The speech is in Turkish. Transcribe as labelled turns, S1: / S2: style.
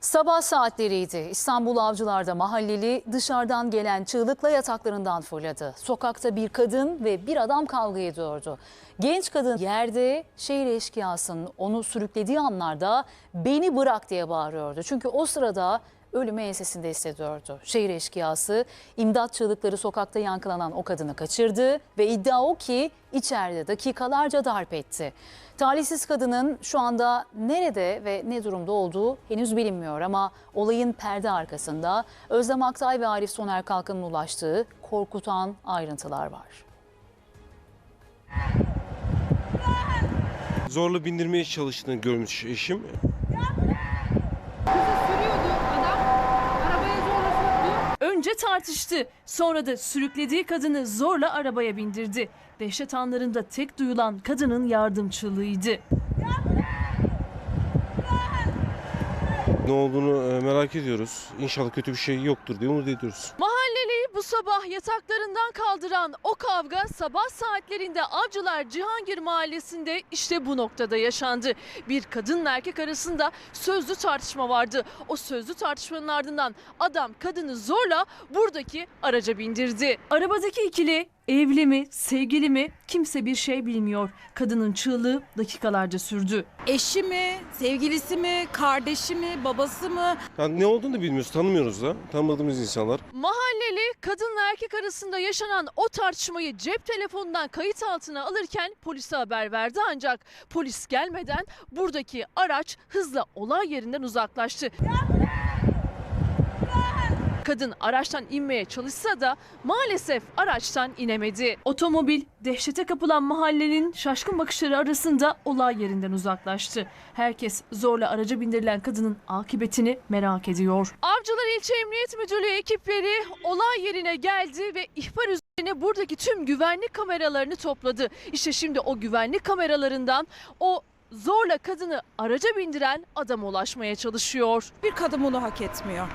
S1: Sabah saatleriydi. İstanbul Avcılar'da mahalleli dışarıdan gelen çığlıkla yataklarından fırladı. Sokakta bir kadın ve bir adam kavga ediyordu. Genç kadın yerde şehir eşkıyasının onu sürüklediği anlarda beni bırak diye bağırıyordu. Çünkü o sırada ölümü ensesinde hissediyordu. Şehir eşkıyası imdat çığlıkları sokakta yankılanan o kadını kaçırdı ve iddia o ki içeride dakikalarca darp etti. Talihsiz kadının şu anda nerede ve ne durumda olduğu henüz bilinmiyor ama olayın perde arkasında Özlem Aktay ve Arif Soner Kalkan'ın ulaştığı korkutan ayrıntılar var.
S2: Zorla bindirmeye çalıştığını görmüş eşim.
S3: sürüyordu adam. Arabaya zorla soktu.
S4: Önce tartıştı, sonra da sürüklediği kadını zorla arabaya bindirdi. Dehşet anlarında tek duyulan kadının yardım çığlığıydı.
S2: Ne olduğunu e, merak ediyoruz. İnşallah kötü bir şey yoktur diye umut ediyoruz.
S4: Mahalleliyi bu sabah yataklarından kaldıran o kavga sabah saatlerinde Avcılar Cihangir Mahallesi'nde işte bu noktada yaşandı. Bir kadınla erkek arasında sözlü tartışma vardı. O sözlü tartışmanın ardından adam kadını zorla buradaki araca bindirdi. Arabadaki ikili evli mi, sevgili mi kimse bir şey bilmiyor. Kadının çığlığı dakikalarca sürdü.
S3: Eşi mi, sevgilisi mi, kardeşi mi, babası mı?
S2: Yani ne olduğunu da bilmiyoruz, tanımıyoruz da. Tanımadığımız insanlar.
S4: Mahalleli kadınla erkek arasında yaşanan o tartışmayı cep telefonundan kayıt altına alırken polise haber verdi ancak polis gelmeden buradaki araç hızla olay yerinden uzaklaştı. Kadın araçtan inmeye çalışsa da maalesef araçtan inemedi. Otomobil dehşete kapılan mahallenin şaşkın bakışları arasında olay yerinden uzaklaştı. Herkes zorla araca bindirilen kadının akıbetini merak ediyor. Avcılar İlçe Emniyet Müdürlüğü ekipleri olay yerine geldi ve ihbar üzerine buradaki tüm güvenlik kameralarını topladı. İşte şimdi o güvenlik kameralarından o zorla kadını araca bindiren adam ulaşmaya çalışıyor.
S3: Bir kadın bunu hak etmiyor.